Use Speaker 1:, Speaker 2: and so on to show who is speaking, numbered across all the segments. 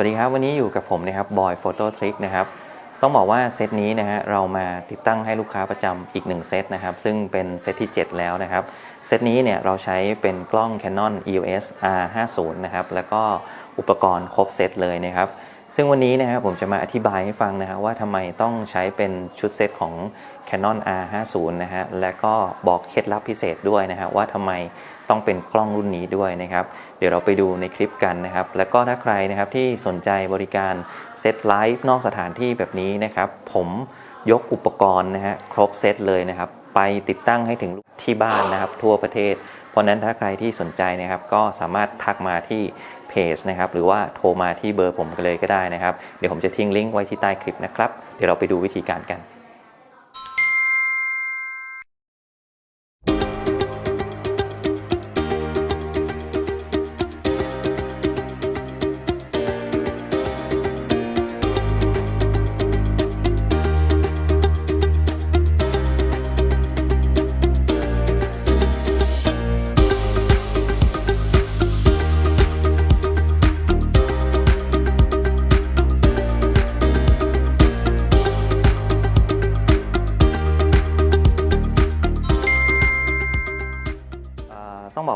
Speaker 1: วัสดีครับวันนี้อยู่กับผมนะครับบอยโฟโต้ทริกนะครับต้องบอกว่าเซตนี้นะฮะเรามาติดตั้งให้ลูกค้าประจำอีก1เซตนะครับซึ่งเป็นเซตที่ 7 แล้วนะครับเซตนี้เนี่ยเราใช้เป็นกล้อง Canon EOS R50 นะครับแล้วก็อุปกรณ์ครบเซตเลยนะครับซึ่งวันนี้นะครับผมจะมาอธิบายให้ฟังนะฮะว่าทำไมต้องใช้เป็นชุดเซตของ Canon R50 นะฮะและก็บอกเคล็ดลับพิเศษด้วยนะฮะว่าทำไมต้องเป็นกล้องรุ่นนี้ด้วยนะครับ เดี๋ยวเราไปดูในคลิปกันนะครับ แล้วก็ถ้าใครนะครับที่สนใจบริการเซตไลฟ์นอกสถานที่แบบนี้นะครับ ผมยกอุปกรณ์นะฮะครบเซตเลยนะครับ ไปติดตั้งให้ถึงที่บ้านนะครับ ทั่วประเทศ เพราะฉะนั้นถ้าใครที่สนใจนะครับ ก็สามารถทักมาที่เพจนะครับ หรือว่าโทรมาที่เบอร์ผมกันเลยก็ได้นะครับ เดี๋ยวผมจะทิ้งลิงก์ไว้ที่ใต้คลิปนะครับ เดี๋ยวเราไปดูวิธีการกัน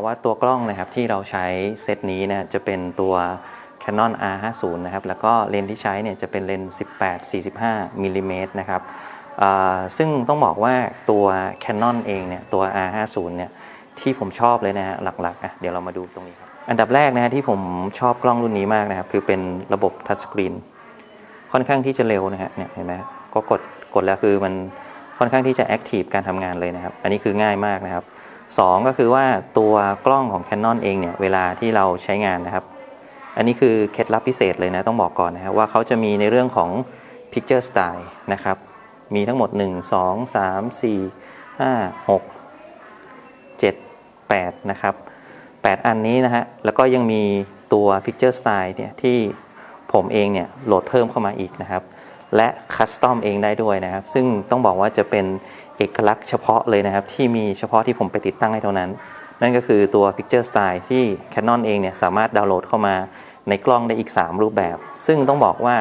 Speaker 1: ว่าตัวกล้องนะครับที่เราใช้เซตนี้นะจะเป็นตัว Canon R50 นะครับแล้วก็เลนส์ที่ใช้เนี่ยจะเป็นเลนส์18-45มิลลิเมตรนะครับซึ่งต้องบอกว่าตัว Canon เองเนี่ยตัว R50 เนี่ยที่ผมชอบเลยนะฮะหลักๆอะเดี๋ยวเรามาดูตรงนี้ครับอันดับแรกนะฮะที่ผมชอบกล้องรุ่นนี้มากนะครับ คือเป็นระบบทัชสกรีนค่อนข้างที่จะเร็วนะฮะเนี่ยเห็นไหมก็กดกดแล้วคือมันค่อนข้างที่จะแอคทีฟการทำงานเลยนะครับ อันนี้คือง่ายมากนะครับ สองก็คือว่าตัวกล้องของ Canon เองเนี่ยเวลาที่เราใช้งานนะครับ อันนี้คือเคล็ดลับพิเศษเลยนะต้องบอกก่อนนะครับว่าเขาจะมีในเรื่องของ Picture Style นะครับ มีทั้งหมด 1 2 3 4 5 6 7 8 นะครับ 8 อันนี้นะฮะ แล้วก็ยังมีตัว Picture Style เนี่ยที่ผมเองเนี่ยโหลดเพิ่มเข้ามาอีกนะครับ และคัสตอมเองได้ด้วยนะครับ ซึ่งต้องบอกว่าจะเป็นเอกลักษณ์เฉพาะเลยนะครับ ที่มีเฉพาะที่ผมไปติดตั้งให้เท่านั้น นั่นก็คือตัว Picture Style ที่ Canon เองเนี่ยสามารถดาวน์โหลดเข้ามาในกล้องได้อีก 3 รูปแบบ ซึ่งต้องบอกว่า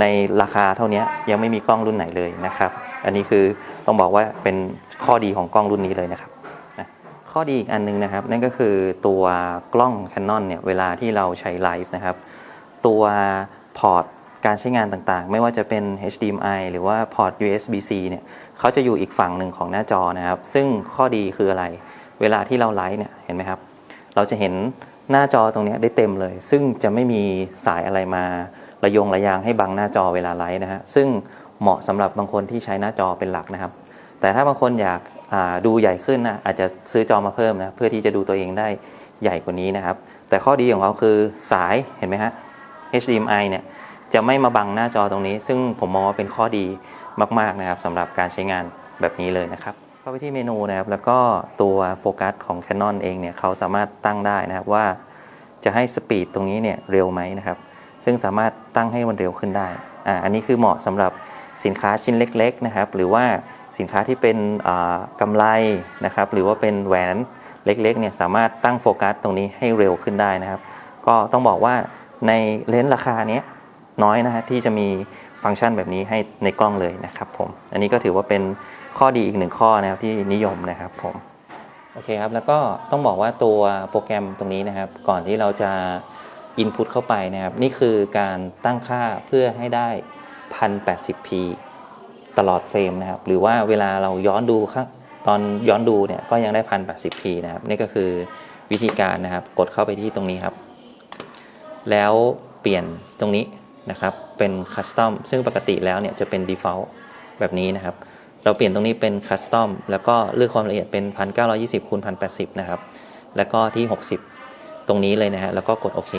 Speaker 1: ในราคาเท่านี้ยังไม่มีกล้องรุ่นไหนเลยนะครับ อันนี้คือต้องบอกว่าเป็นข้อดีของกล้องรุ่นนี้เลยนะครับ ข้อดีอีกอันนึงนะครับ นั่นก็คือตัวกล้อง Canon เนี่ยเวลาที่เราใช้ไลฟ์นะครับ ตัวพอร์ต การใช้งานต่างๆ ไม่ว่าจะเป็น HDMI หรือว่าพอร์ต USB-C เนี่ยเขาจะอยู่อีกฝั่งหนึ่งของหน้าจอนะครับ ซึ่งข้อดีคืออะไร เวลาที่เราไลฟ์เนี่ยเห็นไหมครับ เราจะเห็นหน้าจอตรงนี้ได้เต็มเลย ซึ่งจะไม่มีสายอะไรมาระยงระยางให้บังหน้าจอเวลาไลฟ์นะฮะซึ่งเหมาะสำหรับบางคนที่ใช้หน้าจอเป็นหลักนะครับ แต่ถ้าบางคนอยากดูใหญ่ขึ้นนะอาจจะซื้อจอมาเพิ่มนะเพื่อที่จะดูตัวเองได้ใหญ่กว่านี้นะครับ แต่ข้อดีของเขาคือสายเห็นไหมฮะ HDMI เนี่ย จะไม่มาบังหน้าจอตรงนี้ ซึ่งผมมองว่าเป็นข้อดีมากๆนะครับสำหรับการใช้งานแบบนี้เลยนะครับเข้าไปที่เมนูนะครับ แล้วก็ตัวโฟกัสของ Canon เองเนี่ยเขาสามารถตั้งได้นะครับว่าจะให้สปีดตรงนี้เนี่ยเร็วไหมนะครับ ซึ่งสามารถตั้งให้มันเร็วขึ้นได้อ่าอันนี้คือเหมาะสำหรับสินค้าชิ้นเล็กๆนะครับ หรือว่าสินค้าที่เป็นอ่าไรนะครับ หรือว่าเป็นแหวนเล็กๆเนี่ยสามารถตั้งโฟกัสตรงนี้ให้เร็วขึ้นได้นะครับ ก็ต้องบอกว่าในเลนส์ราคาเนี้ย น้อยนะฮะที่จะมีฟังก์ชันแบบนี้ให้ในกล้องเลยนะครับผม อันนี้ก็ถือว่าเป็นข้อดีอีกหนึ่งข้อนะครับที่นิยมนะครับผม โอเคครับ แล้วก็ต้องบอกว่าตัวโปรแกรมตรงนี้นะครับ ก่อนที่เราจะ Input เข้าไปนะครับ นี่คือการตั้งค่าเพื่อให้ได้ 1080p ตลอดเฟรมนะครับ หรือว่าเวลาเราย้อนดูข้างตอนย้อนดูเนี่ยก็ยังได้ 1080p นะครับ นี่ก็คือวิธีการนะครับ กดเข้าไปที่ตรงนี้ครับ แล้วเปลี่ยนตรงนี้ นะครับเป็นคัสตอมซึ่งปกติแล้วเนี่ยจะเป็น default แบบนี้นะครับ เราเปลี่ยนตรงนี้เป็นคัสตอมแล้วก็เลือกความละเอียดเป็น 1920คูณ1080 นะครับ แล้วก็ที่ 60 ตรงนี้เลยนะฮะแล้วก็กดโอเค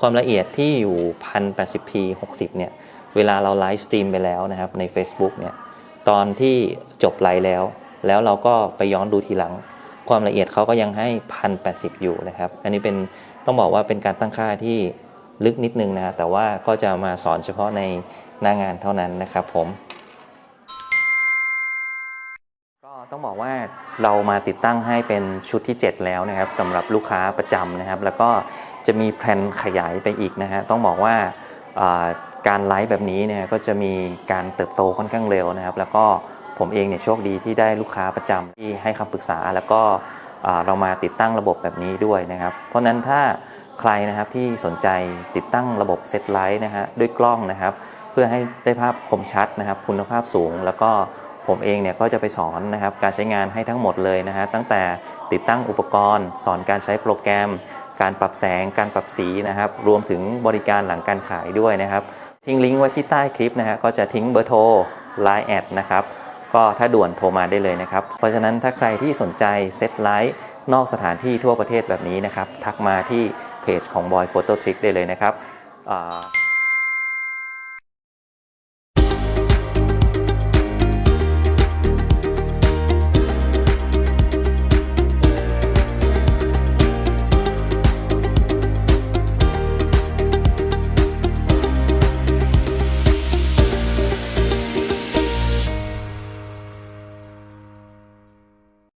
Speaker 1: ความละเอียดที่อยู่ 1080p 60 เนี่ย เวลาเราไลฟ์สตรีมไปแล้วนะครับใน Facebook เนี่ย ตอนที่จบไลฟ์แล้ว แล้วเราก็ไปย้อนดูทีหลัง ความละเอียดเขาก็ยังให้ 1080 อยู่นะครับ อันนี้เป็นต้องบอกว่าเป็นการตั้งค่าที่ ลึกนิดนึงนะแต่ว่าก็จะมาสอนเฉพาะในหน้างานเท่านั้นนะครับผม ก็ต้องบอกว่าเรามาติดตั้งให้เป็นชุดที่ 7 แล้วนะครับสำหรับลูกค้าประจำนะครับ แล้วก็จะมีแพลนขยายไปอีกนะฮะต้องบอกว่าการไลฟ์แบบนี้เนี่ยก็จะมีการเติบโตค่อนข้างเร็วนะครับ แล้วก็ผมเองเนี่ยโชคดีที่ได้ลูกค้าประจำที่ให้คำปรึกษา แล้วก็เรามาติดตั้งระบบแบบนี้ด้วยนะครับ เพราะฉะนั้นถ้า ใครนะครับที่สนใจติดตั้งระบบเซตไลท์นะฮะด้วยกล้องนะครับ เพื่อให้ได้ภาพคมชัดนะครับ คุณภาพสูง แล้วก็ผมเองเนี่ยก็จะไปสอนนะครับการใช้งานให้ทั้งหมดเลยนะฮะตั้งแต่ติดตั้งอุปกรณ์ สอนการใช้โปรแกรม การปรับแสง การปรับสีนะครับ รวมถึงบริการหลังการขายด้วยนะครับ ทิ้งลิงก์ไว้ที่ใต้คลิปนะฮะก็จะทิ้งเบอร์โทร Line แอดนะครับก็ถ้าด่วนโทรมาได้เลยนะครับ เพราะฉะนั้นถ้าใครที่สนใจเซตไลท์นอกสถานที่ทั่วประเทศแบบนี้นะครับ ทักมาที่ เพจของ Boy Photo Trick ได้เลยนะครับ